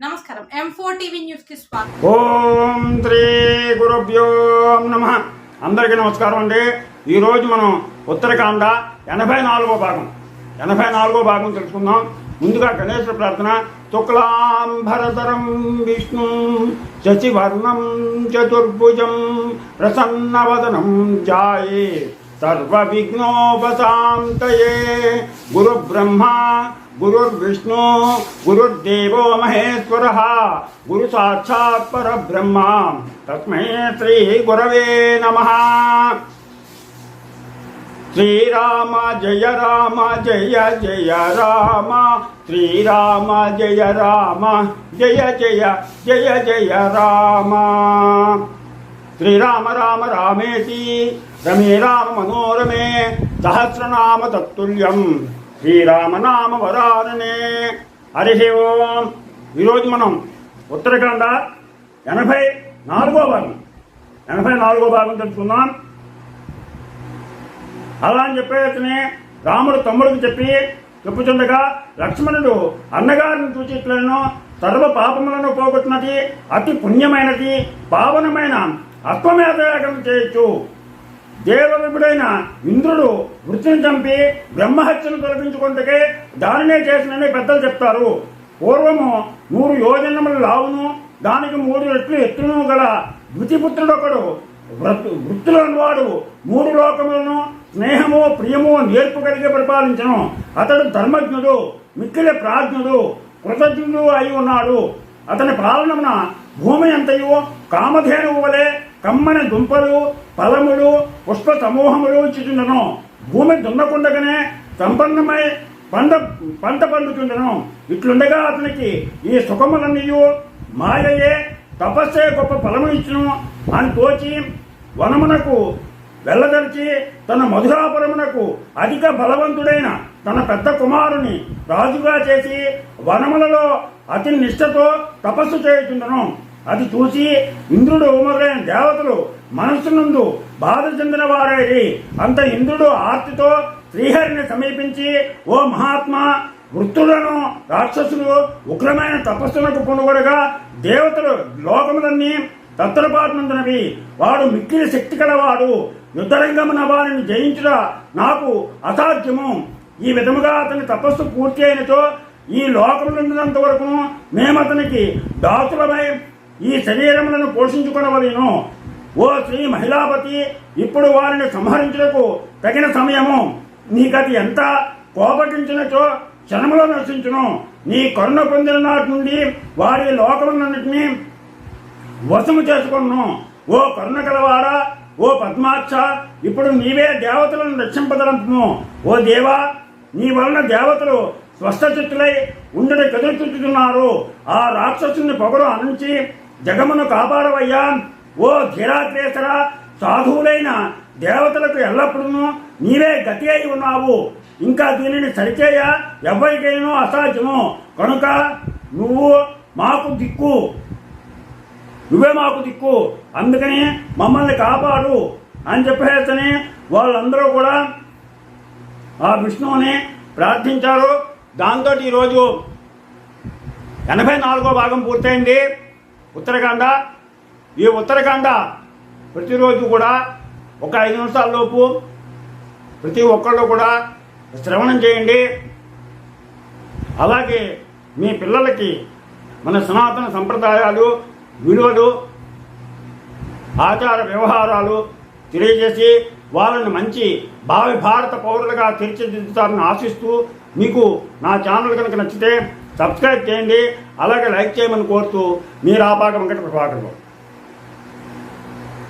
నమస్కారం. M four TV న్యూస్కి స్వాగతం. ఓం శ్రీ గురుభ్యో నమ. అందరికీ నమస్కారం అండి. ఈరోజు మనం ఉత్తరకాండ ఎనభై నాలుగో భాగం. ఎనభై నాలుగో భాగం తెలుసుకుందాం. ముందుగా గణేశ్వర ప్రార్థన. తుక్లాంబరతరం విష్ణు శశివర్ణం చతుర్భుజం ప్రసన్నవదనం జాయే. సర్వ విఘ్నోపశాంతయే గురు బ్రహ్మ గురుర్విష్ణు గురుర్దేవో మహేశ్వర గురు సాక్షాత్ పరబ్రహ్మ తస్మై శ్రీ గురవే నమ శ్రీరామ జయ రామ జయ జయ రామ శ్రీరామ జయ రామ జయ జయ జయ జయ రమే రామ మనోరమే సహస్రనామ తత్తుల్యం శ్రీరామనామ వరారణే హరి ఓం ఈరోజు మనం ఉత్తరాఖండ ఎనభై నాలుగో భాగం ఎనభై నాలుగో భాగం తెలుసుకుందాం। అలా అని చెప్పేతనే రాముడు తమ్ముడికి చెప్పి చెప్పుచుండగా లక్ష్మణుడు అన్నగారిని చూచిట్లను సర్వ పాపములను పోగొట్టినది అతి పుణ్యమైనది పావనమైన అశ్వమేధయాగం చేయొచ్చు దేవవిపుడైన ఇంద్రుడు వృత్తిని చంపి బ్రహ్మహత్యను తొలగించుకుంటే దానినే చేసినని పెద్దలు చెప్తారు. పూర్వము నూరు యోజనములు లావును దానికి మూడు రెట్లు ఎత్తును గల ద్వితిపుత్రుడొకడు వృత్- వృత్తులను వాడు మూడు లోకములను స్నేహము ప్రియము నేర్పు కలిగి పరిపాలించను. అతడు ధర్మజ్ఞుడు మిక్కిలి ప్రాజ్ఞుడు కృతజ్ఞుడు అయి ఉన్నాడు. అతని పాలనమున భూమి అంతయు కామధేనువు వలె కమ్మని దుంపలు ఫలములు పుష్ప సమూహములు ఇచ్చుచుండను. భూమి దున్నకుండగానే సంపన్నమై పంట పంట పండుచుండను. ఇట్లుండగా అతనికి ఈ సుఖములన్నీయు మాయయే తపస్సే గొప్ప ఫలము ఇచ్చును అని తోచి వనమునకు వెళ్ళదరిచి తన మధురాపురమునకు అధిక బలవంతుడైన తన పెద్ద కుమారుని రాజుగా చేసి వనములలో అతి నిష్ఠతో తపస్సు చేయుచుండను. అది చూసి ఇంద్రుడు మొదలైన దేవతలు మనస్సునందు బాధ చెందిన వారైరి అంత ఇంద్రుడు ఆర్తితో శ్రీహరిని సమీపించి ఓ మహాత్మా వృత్తులను రాక్షసులు ఉగ్రమైన తపస్సులకు పొనుగొడగా దేవతలు లోకములన్నీ తత్తరపాటునందునవి. వాడు మిక్కిలి శక్తి కలవాడు. యుద్ధరంగమున వారిని జయించుట నాకు అసాధ్యము. ఈ విధముగా అతని తపస్సు పూర్తి అయినతో ఈ లోకములందునంత వరకు మేమతనికి దాసులమై ఈ శరీరములను పోషించుకునవలను. ఓ శ్రీ మహిళాపతి ఇప్పుడు వారిని సంహరించుటకు తగిన సమయము. నీకది ఎంత? కోపటించినచో క్షణములో నశించును. నీ కరుణ పొందిన నాటి నుండి వారి లోకములన్నింటినీ వశము చేసుకున్నాను ఓ కరుణ కలవాడా ఓ పద్మాక్ష ఇప్పుడు నీవే దేవతలను రక్షింపదలంపము ఓ దేవా నీ వలన దేవతలు స్వస్థచిత్తులై ఉండని కదులుచుతున్నారు ఆ రాక్షసుని పొగడు అణించి జగమును కాపాడవయ్యా. ఓ ధీరాగ్రేసర సాధువులైన దేవతలకు ఎల్లప్పుడూ నీవే గతి అయి ఉన్నావు. ఇంకా దీనిని సరిచేయ ఎవరికైనా అసాధ్యము. కనుక నువ్వు మాకు దిక్కు. నువ్వే మాకు దిక్కు. అందుకని మమ్మల్ని కాపాడు అని చెప్పేసని వాళ్ళందరూ కూడా ఆ విష్ణువుని ప్రార్థించారు. దాంతో ఈరోజు ఎనభై నాలుగో భాగం పూర్తయింది. ఉత్తరాఖండ ఈ ఉత్తరాఖండ ప్రతిరోజు కూడా ఒక ఐదు నిమిషాల లోపు ప్రతి ఒక్కళ్ళు కూడా శ్రవణం చేయండి. అలాగే మీ పిల్లలకి మన సనాతన సంప్రదాయాలు విలువలు ఆచార వ్యవహారాలు తెలియజేసి వాళ్ళని మంచి భావి భారత పౌరులుగా తీర్చిదిద్దుతారని ఆశిస్తూ మీకు నా ఛానల్ కనుక నచ్చితే సబ్స్క్రైబ్ చేయండి అలాగే లైక్ చేయమని కోరుతూ మీరు రాపాక వెంకట ప్రభాకర్